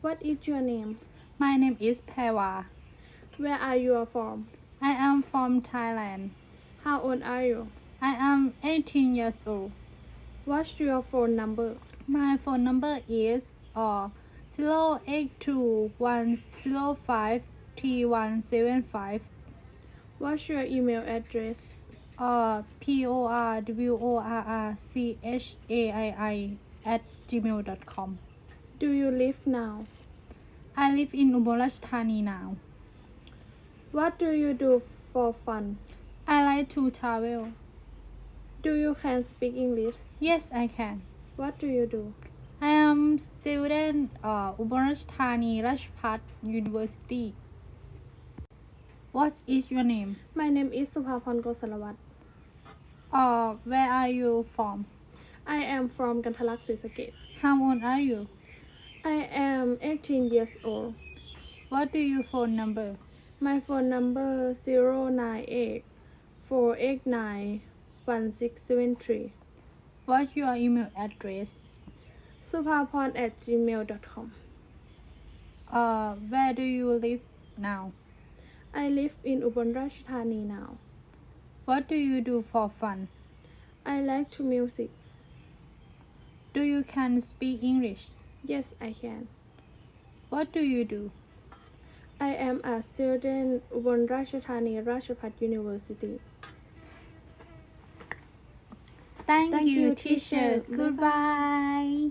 What is your name My name is Pewa. Where are you from I am from Thailand. How old are you I am 18 years old. What's your phone number My phone number is uh, 0821053175 What's your email address uh, P O R W O R R C H A I I at gmail.com. Do you live now? I live in Ubolashthani now. What do you do for fun? I like to travel. Do you can speak English? Yes, I can. What do you do? I am student uh, Ubolashthani Rajpat University. What is your name? My name is Supapan Gosalawat. Uh, where are you from? I am from Gantalak, Sisakit. How old are you? I am 18 years old. What do you phone number? My phone number 098 489 1673. What's your email address? supapon at gmail.com. Uh, where do you live now? I live in Ubon Rajthani now. What do you do for fun? I like to music. Do you can speak English? Yes, I can. What do you do? I am a student from Rajasthani University. Thank, Thank you, you, teacher. teacher. Goodbye.